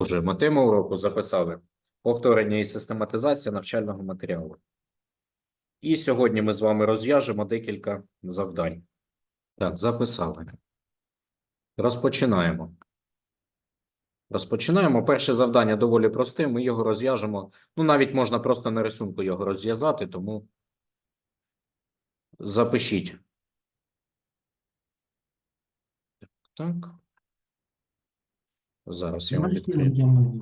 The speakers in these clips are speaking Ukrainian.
Продовжуємо. Тему уроку записали повторення і систематизація навчального матеріалу. І сьогодні ми з вами розв'яжемо декілька завдань. Так, записали. Розпочинаємо. Розпочинаємо. Перше завдання доволі просте. Ми його розв'яжемо. Ну, навіть можна просто на рисунку його розв'язати, тому запишіть. Так. Зараз я вам відкрию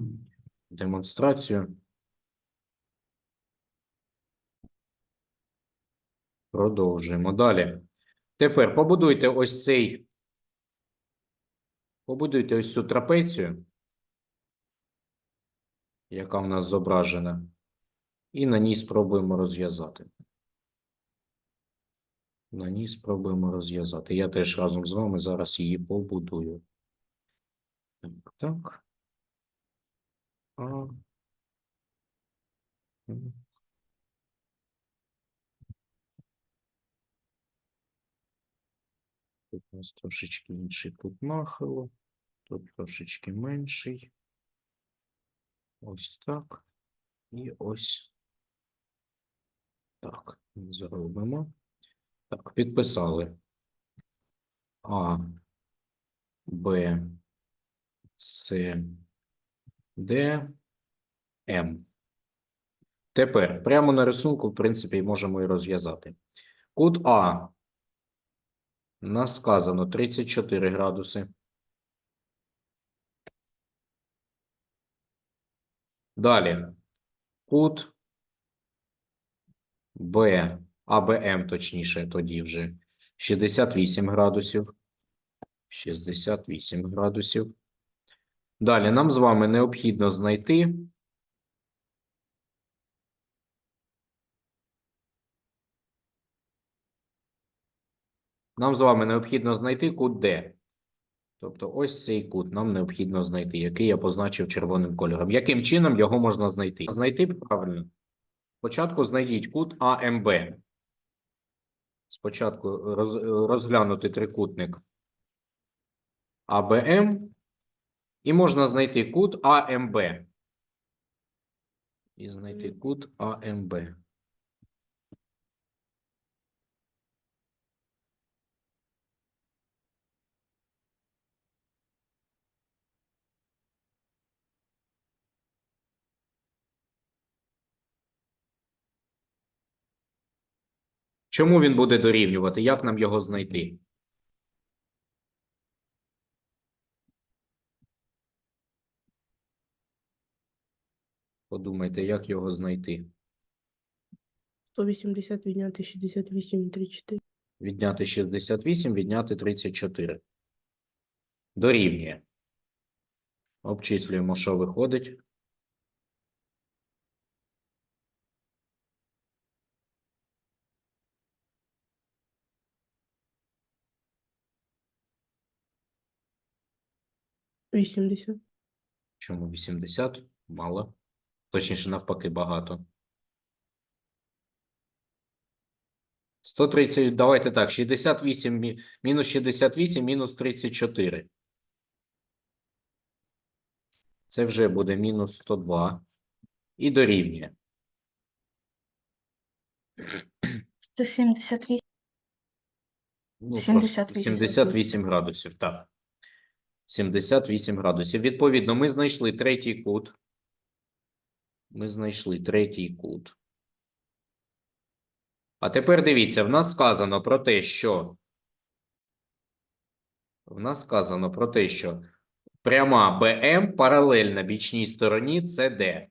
демонстрацію. Продовжуємо далі. Тепер побудуйте ось цей. Побудуйте ось цю трапецію, яка в нас зображена, і на ній спробуємо розв'язати. На ній спробуємо розв'язати. Я теж разом з вами зараз її побудую. Так, так. А. Тут у нас трошечки інший кут нахилу, тут трошечки менший. Ось так. І ось так. Зробимо. Так, підписали. А, Б, С, Д, М. Тепер прямо на рисунку, в принципі, можемо і розв'язати. Кут А. Нас сказано 34 градуси. Далі. Кут Б, АБМ, точніше, тоді вже 68 градусів. 68 градусів. Далі нам з вами необхідно знайти Нам з вами необхідно знайти кут Д. Тобто ось цей кут нам необхідно знайти, який я позначив червоним кольором. Яким чином його можна знайти? Знайти правильно. Спочатку знайдіть кут АМБ. Спочатку розглянути трикутник АБМ. І можна знайти кут АМБ. І знайти кут АМБ. Чому він буде дорівнювати? Як нам його знайти? Подумайте, як його знайти? 180 відняти 68, 34. Відняти 68, відняти 34. Дорівнює. Обчислюємо, що виходить. – 80. Чому 80? Мало. Точніше, навпаки, багато. 130, давайте так, 68, мінус 68, мінус 34. Це вже буде мінус 102. І дорівнює. 178. Ну, 78 78 градусів, так. 78 градусів. Відповідно, ми знайшли третій кут. Ми знайшли третій кут. А тепер дивіться, в нас сказано про те, що в нас сказано про те, що пряма БМ паралельна бічній стороні CD.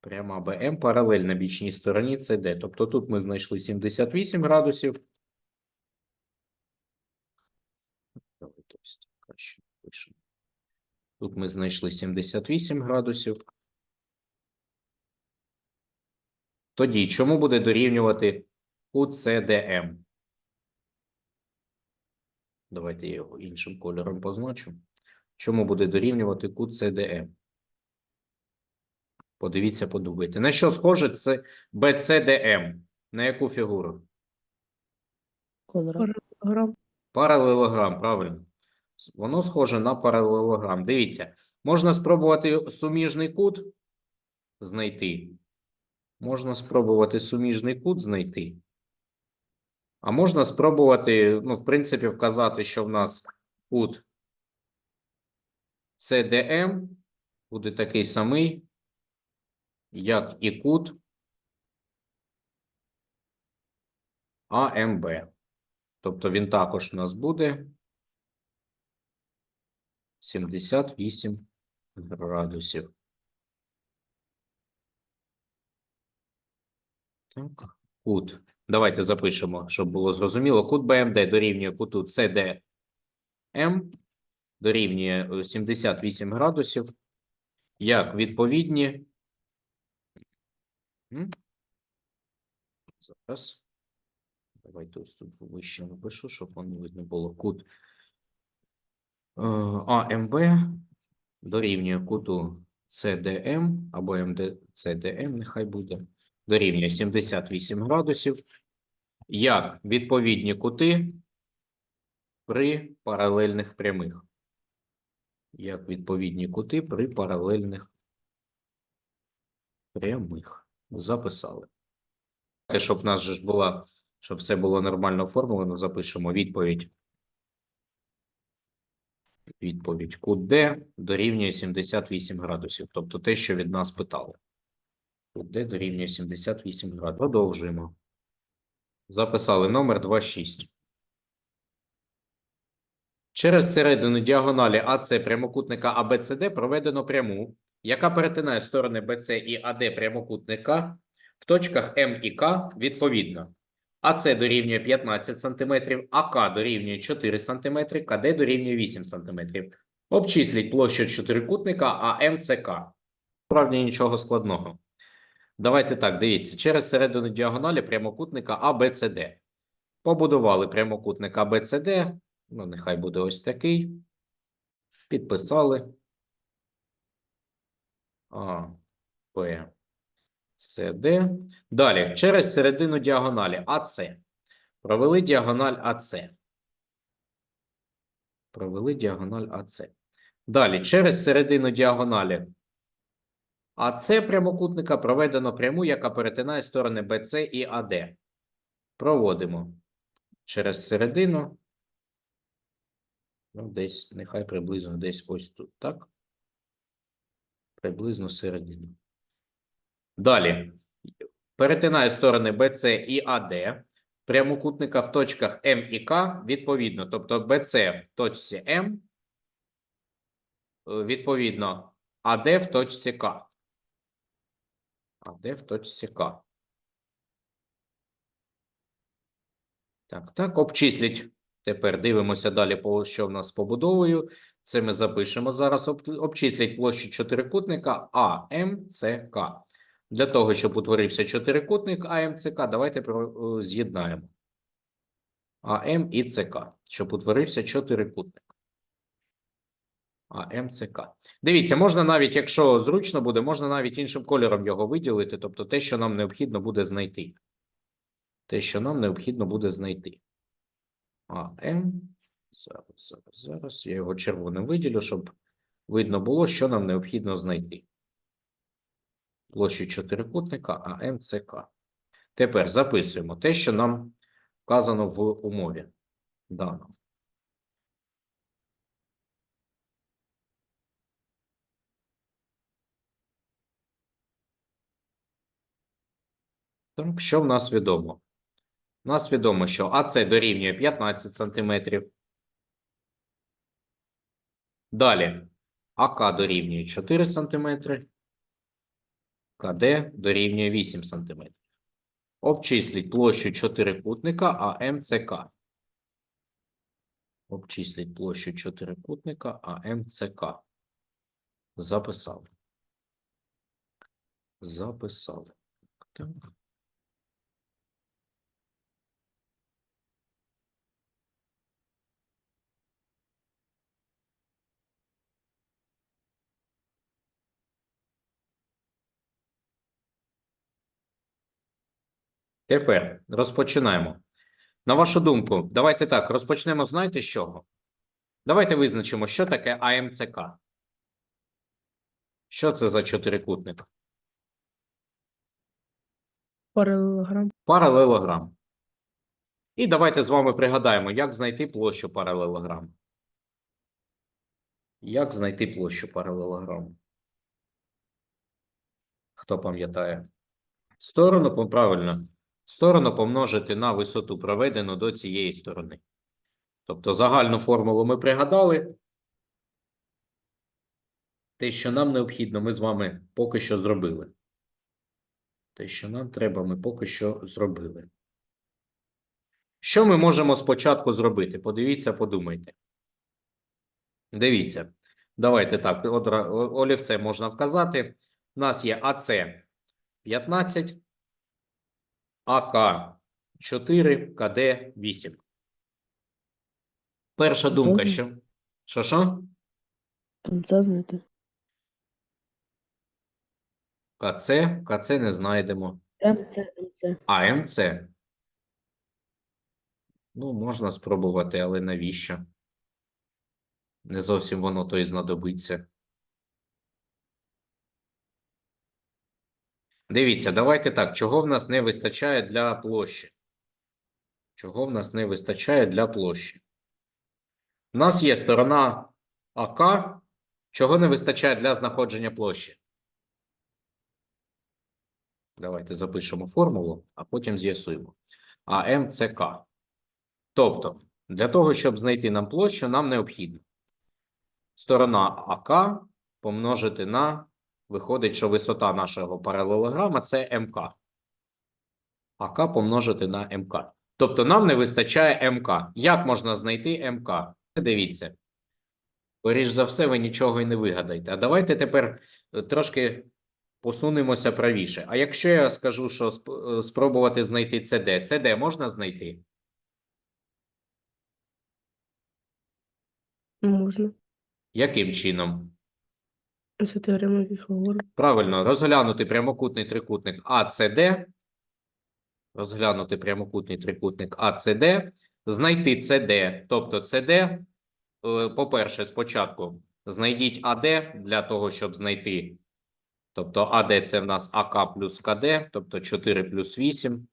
Пряма БМ паралельна бічній стороні CD. Тобто тут ми знайшли 78 градусів. Тут ми знайшли 78 градусів. Тоді чому буде дорівнювати кут CDM? Давайте я його іншим кольором позначу. Чому буде дорівнювати кут CDM? Подивіться, подумайте. На що схоже це BCDM? На яку фігуру? Грам. Паралелограм, правильно. Воно схоже на паралелограм. Дивіться, можна спробувати суміжний кут знайти. Можна спробувати суміжний кут знайти. А можна спробувати, ну, в принципі, вказати, що в нас кут CDM буде такий самий, як і кут АМБ. Тобто він також у нас буде 78 градусів. Так, кут. Давайте запишемо, щоб було зрозуміло. Кут БМД дорівнює куту CDM дорівнює е, 78 градусів. Як відповідні. Зараз. Давайте ось тут вище напишу, щоб воно видно було. Кут е, АМБ дорівнює куту CDM або МД нехай буде, дорівнює 78 градусів. Як відповідні кути при паралельних прямих. Як відповідні кути при паралельних прямих. Записали. Щоб в нас же ж була, щоб все було нормально оформлено, запишемо відповідь. Відповідь кут дорівнює 78 градусів. Тобто те, що від нас питали. Кут Д дорівнює 78 градусів. Продовжуємо. Записали номер 26. Через середину діагоналі АЦ прямокутника АБЦД проведено пряму, яка перетинає сторони БЦ і АД прямокутника в точках М і К відповідно. АЦ дорівнює 15 см, АК дорівнює 4 см, КД дорівнює 8 см. Обчисліть площу чотирикутника АМЦК. Справді нічого складного. Давайте так, дивіться. Через середину діагоналі прямокутника АБЦД. Побудували прямокутник АБЦД. Ну, нехай буде ось такий. Підписали. А, П, С, Д. Далі, через середину діагоналі АЦ. Провели діагональ АЦ. Провели діагональ АЦ. Далі, через середину діагоналі АЦ прямокутника проведено пряму, яка перетинає сторони БЦ і АД. Проводимо через середину. Ну, десь, нехай приблизно десь ось тут, так? Приблизно середину. Далі. Перетинає сторони BC і AD прямокутника в точках М і К відповідно. Тобто BC в точці М, відповідно, AD в точці К. AD в точці К. Так, так, обчисліть. Тепер дивимося далі, що в нас з побудовою. Це ми запишемо зараз. Об- Обчисліть площу чотирикутника АМЦК. Для того, щоб утворився чотирикутник АМЦК, давайте е, з'єднаємо АМ і ЦК, щоб утворився чотирикутник. АМЦК. Дивіться, можна навіть, якщо зручно буде, можна навіть іншим кольором його виділити, тобто те, що нам необхідно буде знайти. Те, що нам необхідно буде знайти. АМ. Зараз, зараз, зараз. Я його червоним виділю, щоб видно було, що нам необхідно знайти. Площу чотирикутника АМЦК. Тепер записуємо те, що нам вказано в умові. Дано. Так, що в нас відомо? У нас відомо, що АЦ дорівнює 15 см. Далі АК дорівнює 4 см. КД дорівнює 8 см. Обчисліть площу чотирикутника АМЦК. Обчисліть площу чотирикутника АМЦК. Записали. Записали. Так. Тепер розпочинаємо. На вашу думку, давайте так, розпочнемо, знаєте з чого? Давайте визначимо, що таке АМЦК. Що це за чотирикутник? Паралелограм. Паралелограм. І давайте з вами пригадаємо, як знайти площу паралелограму. Як знайти площу паралелограму? Хто пам'ятає? Сторону, правильно, сторону помножити на висоту, проведену до цієї сторони. Тобто загальну формулу ми пригадали. Те, що нам необхідно, ми з вами поки що зробили. Те, що нам треба, ми поки що зробили. Що ми можемо спочатку зробити? Подивіться, подумайте. Дивіться. Давайте так, олівце можна вказати. У нас є АЦ 15, АК 4, КД 8. Перша думка, що? Що що? Кінця знайти. КЦ, КЦ не знайдемо. МЦ, МЦ. А МЦ. Ну, можна спробувати, але навіщо? Не зовсім воно то і знадобиться. Дивіться, давайте так. Чого в нас не вистачає для площі? Чого в нас не вистачає для площі? У нас є сторона АК. Чого не вистачає для знаходження площі? Давайте запишемо формулу, а потім з'ясуємо. АМЦК. Тобто, для того, щоб знайти нам площу, нам необхідно сторона АК помножити на, виходить, що висота нашого паралелограма це МК. АК помножити на МК. Тобто нам не вистачає МК. Як можна знайти МК? Дивіться. Скоріш за все, ви нічого і не вигадаєте. А давайте тепер е, трошки посунемося правіше. А якщо я скажу, що е, спробувати знайти CD, CD можна знайти? Можна. Яким чином? Це теорема Піфагора. Правильно, розглянути прямокутний трикутник АЦД. Розглянути прямокутний трикутник АЦД. Знайти CD. Тобто CD, е, по-перше, спочатку знайдіть АД для того, щоб знайти. Тобто АД це в нас АК плюс КД, тобто 4 плюс 8,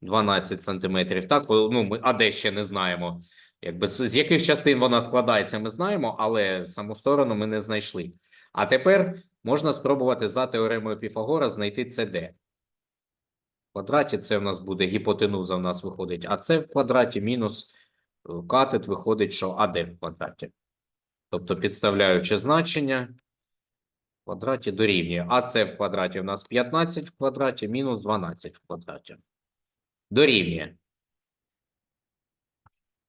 12 сантиметрів. Так, ну, ми АД ще не знаємо. Якби з яких частин вона складається, ми знаємо, але саму сторону ми не знайшли. А тепер можна спробувати за теоремою Піфагора знайти CD. В квадраті це в нас буде гіпотенуза, в нас виходить АЦ в квадраті мінус е, катет виходить, що АД в квадраті. Тобто, підставляючи значення, в квадраті дорівнює. АЦ в квадраті у нас 15 в квадраті мінус 12 в квадраті. Дорівнює.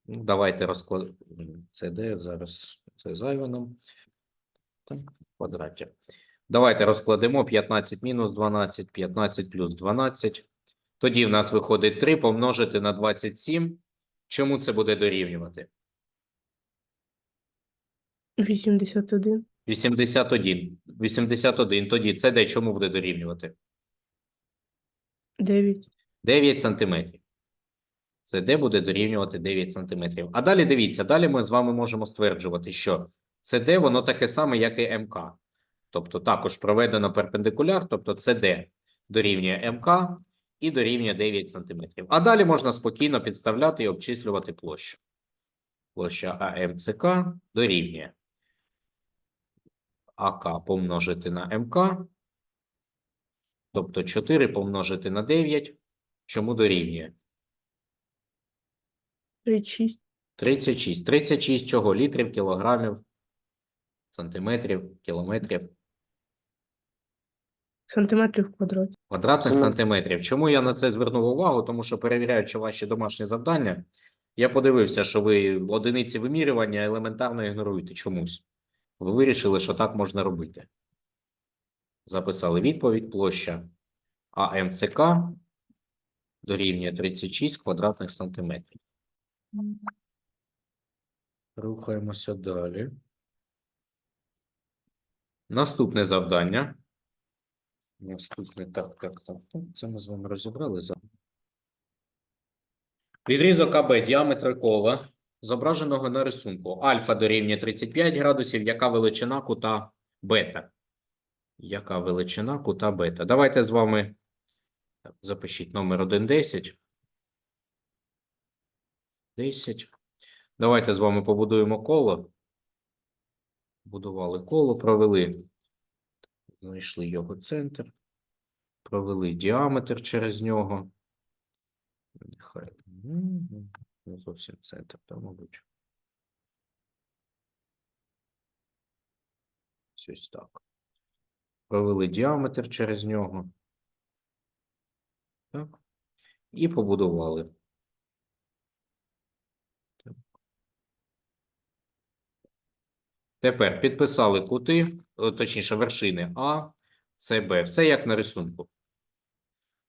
Ну, Давайте розкладемо. Це зараз це зайве нам. Квадраті. Давайте розкладемо 15 мінус 12, 15 плюс 12. Тоді в нас виходить 3 помножити на 27. Чому це буде дорівнювати? 81. 81. 81. Тоді це де чому буде дорівнювати? 9. 9 сантиметрів. Це де буде дорівнювати 9 сантиметрів. А далі дивіться, далі ми з вами можемо стверджувати, що де воно таке саме, як і МК. Тобто також проведено перпендикуляр, тобто де дорівнює МК і дорівнює 9 сантиметрів. А далі можна спокійно підставляти і обчислювати площу. Площа АМЦК дорівнює АК помножити на МК, тобто 4 помножити на 9, чому дорівнює? 36. 36. 36 чого? Літрів, кілограмів, сантиметрів, кілометрів, Сантиметрів в квадраті. квадратних Це- сантиметрів. Чому я на це звернув увагу? Тому що перевіряючи ваші домашні завдання, я подивився, що ви одиниці вимірювання елементарно ігноруєте чомусь. Ви вирішили, що так можна робити. Записали відповідь, площа АМЦК дорівнює 36 квадратних сантиметрів. Рухаємося далі. Наступне завдання. Наступне, так, так, так. Це ми з вами розібрали. Відрізок АБ діаметр кола зображеного на рисунку. Альфа дорівнює 35 градусів. Яка величина кута бета? Яка величина кута бета? Давайте з вами так, запишіть номер 1, 10. 10. Давайте з вами побудуємо коло. Будували коло, провели. Знайшли його центр. Провели діаметр через нього. Нехай. Не зовсім центр, та, мабуть. Ось так. Провели діаметр через нього. Так. І побудували. Так. Тепер підписали кути, точніше, вершини А, С, Б. Все як на рисунку.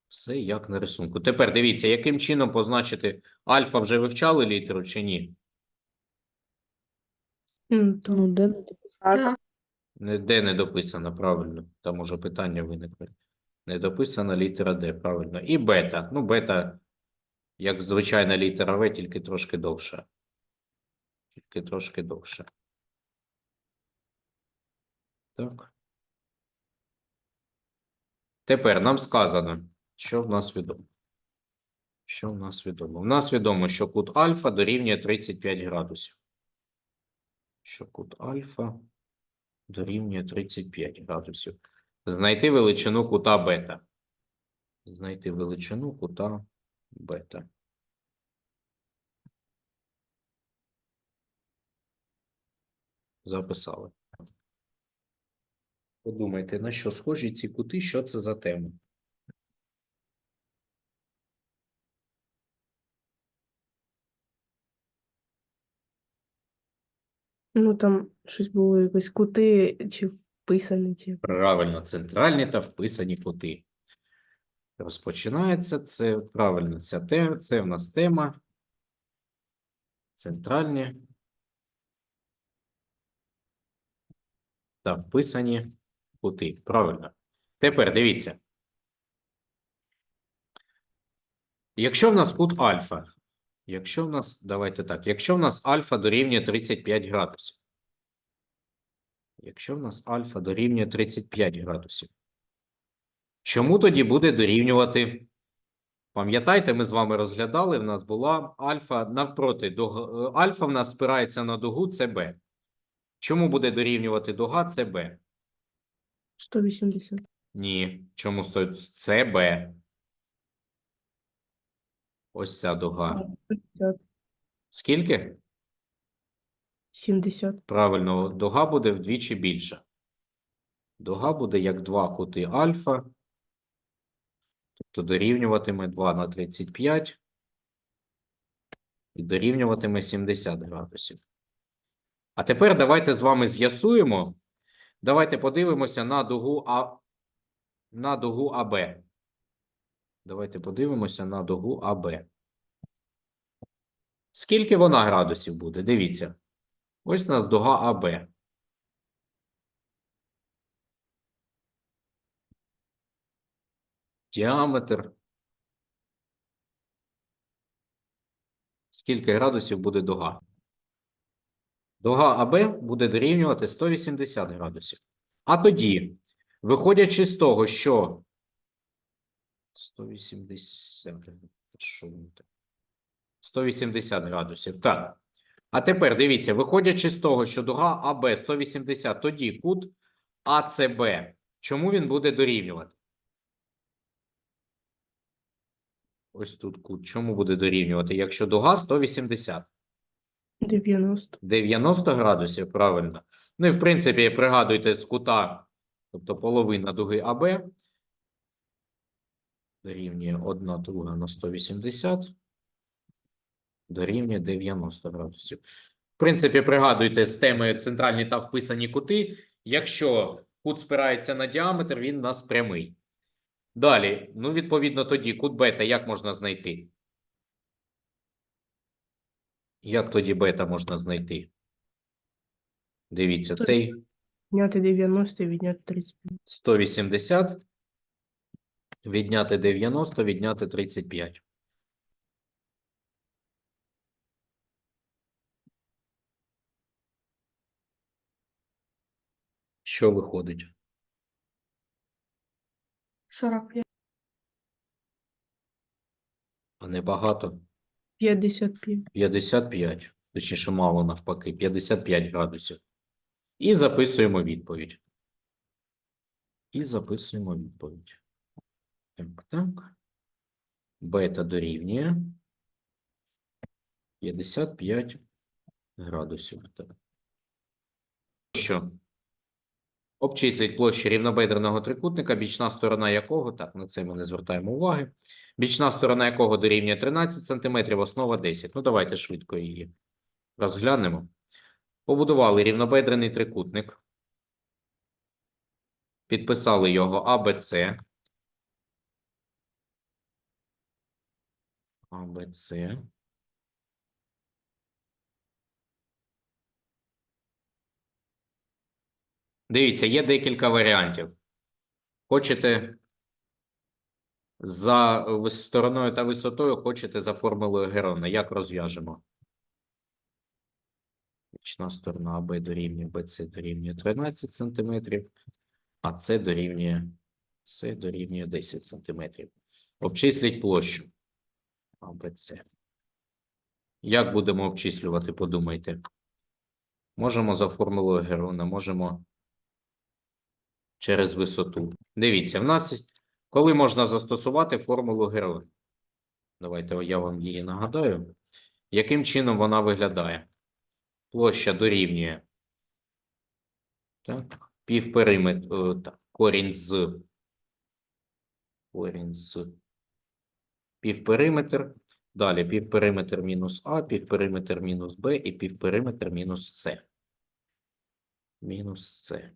Все як на рисунку. Тепер дивіться, яким чином позначити альфа вже вивчали літеру чи ні? Ну, де не. Не- Де не дописано, правильно. Там може питання виникне. Не дописана літера Д, правильно. І бета. Ну, бета, як звичайна літера В, тільки трошки довша. Тільки трошки довше. Так. Тепер нам сказано, що в нас відомо. Що в нас відомо? В нас відомо, що кут альфа дорівнює 35 градусів. Що кут альфа дорівнює 35 градусів. Знайти величину кута бета. Знайти величину кута бета. Записали. Подумайте, на що схожі ці кути, що це за тема? Ну, там щось було якось кути чи вписані, чи. Правильно, центральні та вписані кути. Розпочинається це правильно. Ця тема, це в нас тема. Центральні та вписані кути. Правильно. Тепер дивіться. Якщо в нас кут альфа, якщо в нас, давайте так, якщо в нас альфа дорівнює 35 градусів. Якщо в нас альфа дорівнює 35 градусів. Чому тоді буде дорівнювати? Пам'ятаєте, ми з вами розглядали, в нас була альфа навпроти. Альфа в нас спирається на дугу СБ. Чому буде дорівнювати дуга СБ? 180. Ні. Чому стоїть СБ? Ось ця дуга. 50. Скільки? 70. Правильно, дуга буде вдвічі більша. Дуга буде як два кути альфа. Тобто дорівнюватиме 2 на 35 і дорівнюватиме 70 градусів. А тепер давайте з вами з'ясуємо. Давайте подивимося на дугу А на дугу АБ. Давайте подивимося на дугу АБ. Скільки вона градусів буде? Дивіться. Ось у нас дуга АБ. Діаметр. Скільки градусів буде дуга? Дуга АБ буде дорівнювати 180 градусів. А тоді, виходячи з того, що 180, що воно таке? 180 градусів. Так. А тепер дивіться, виходячи з того, що дуга АБ 180, тоді кут АЦБ. Чому він буде дорівнювати? Ось тут кут. Чому буде дорівнювати? Якщо дуга 180. 90. 90 градусів, правильно. Ну і в принципі, пригадуйте з кута, тобто половина дуги АБ дорівнює 1 друга на 180, дорівнює 90 градусів. В принципі, пригадуйте з теми центральні та вписані кути. Якщо кут спирається на діаметр, він у нас прямий. Далі, ну, відповідно, тоді кут бета як можна знайти? Як тоді бета можна знайти? Дивіться, цей Відняти 90 і відняти 35. 180, відняти 90, відняти 35. Що виходить? 45. А не багато? 55. 55, точніше, мало навпаки, 55 градусів. І записуємо відповідь. І записуємо відповідь. Так, так. Бета дорівнює 55 градусів. Що? Обчисліть площу рівнобедреного трикутника, бічна сторона якого, так, на це ми не звертаємо уваги. Бічна сторона якого дорівнює 13 см, основа 10. Ну, давайте швидко її розглянемо. Побудували рівнобедрений трикутник. Підписали його АБЦ. АБЦ. Дивіться, є декілька варіантів. Хочете за стороною та висотою, хочете за формулою Герона. Як розв'яжемо? Бічна сторона АБ дорівнює БЦ дорівнює 13 см, а С дорівнює, С дорівнює 10 см. Обчисліть площу АБЦ. Як будемо обчислювати, подумайте. Можемо за формулою Герона, можемо через висоту. Дивіться, в нас коли можна застосувати формулу Герона? Давайте я вам її нагадаю. Яким чином вона виглядає? Площа дорівнює так, півпериметр, так, корінь з корінь з півпериметр. Далі півпериметр мінус А, півпериметр мінус Б і півпериметр мінус С. Мінус С.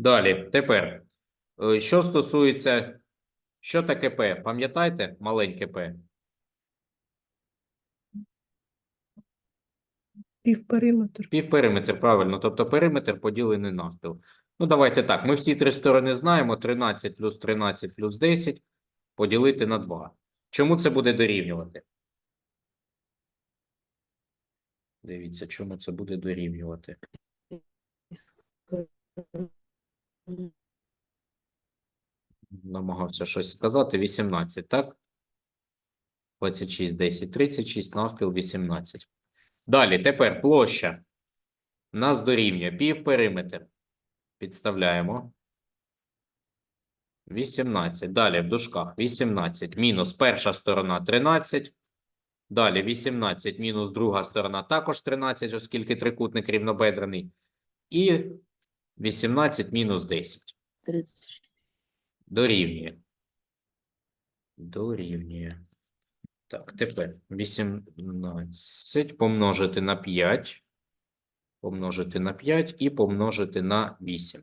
Далі, тепер, е, що стосується, що таке П? Пам'ятаєте маленьке П? Півпериметр. Півпериметр, правильно, тобто периметр поділений навпіл. Ну, давайте так. Ми всі три сторони знаємо: 13 плюс 13 плюс 10 поділити на 2. Чому це буде дорівнювати? Дивіться, чому це буде дорівнювати. Намагався щось сказати. 18, так? 26, 10, 36, навпіл 18. Далі, тепер площа. Нас дорівнює півпериметр. Підставляємо. 18. Далі в дужках 18 мінус перша сторона 13. Далі 18 мінус друга сторона також 13, оскільки трикутник рівнобедрений. І 18 мінус 10. Дорівнює. Дорівнює. Так, тепер 18 помножити на 5. Помножити на 5 і помножити на 8.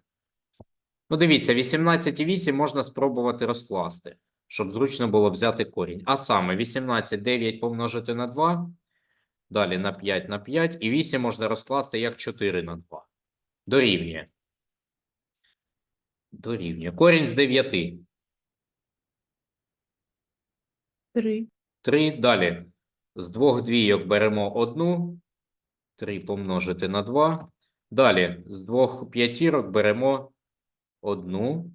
Ну, дивіться, 18 і 8 можна спробувати розкласти, щоб зручно було взяти корінь. А саме 18, 9 помножити на 2. Далі на 5 на 5. І 8 можна розкласти як 4 на 2. Дорівнює. Дорівнює. Корінь з 9. 3. 3. Далі. З двох двійок беремо одну. 3 помножити на 2. Далі. З двох п'ятірок беремо одну.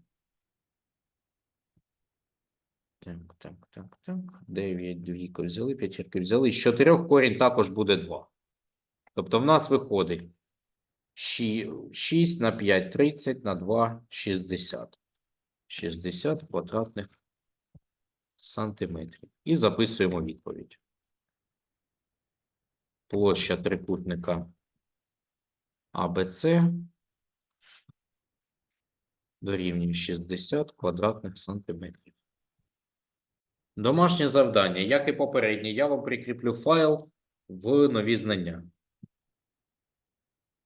Так, так, так, так. 9 двійку взяли, п'ятірки взяли. З чотирьох корінь також буде 2. Тобто в нас виходить 6 на 5 – 30, на 2 – 60. 60 квадратних сантиметрів. І записуємо відповідь. Площа трикутника АБЦ дорівнює 60 квадратних сантиметрів. Домашнє завдання. Як і попереднє, я вам прикріплю файл в нові знання.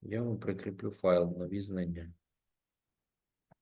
Я вам прикріплю файл нові знання.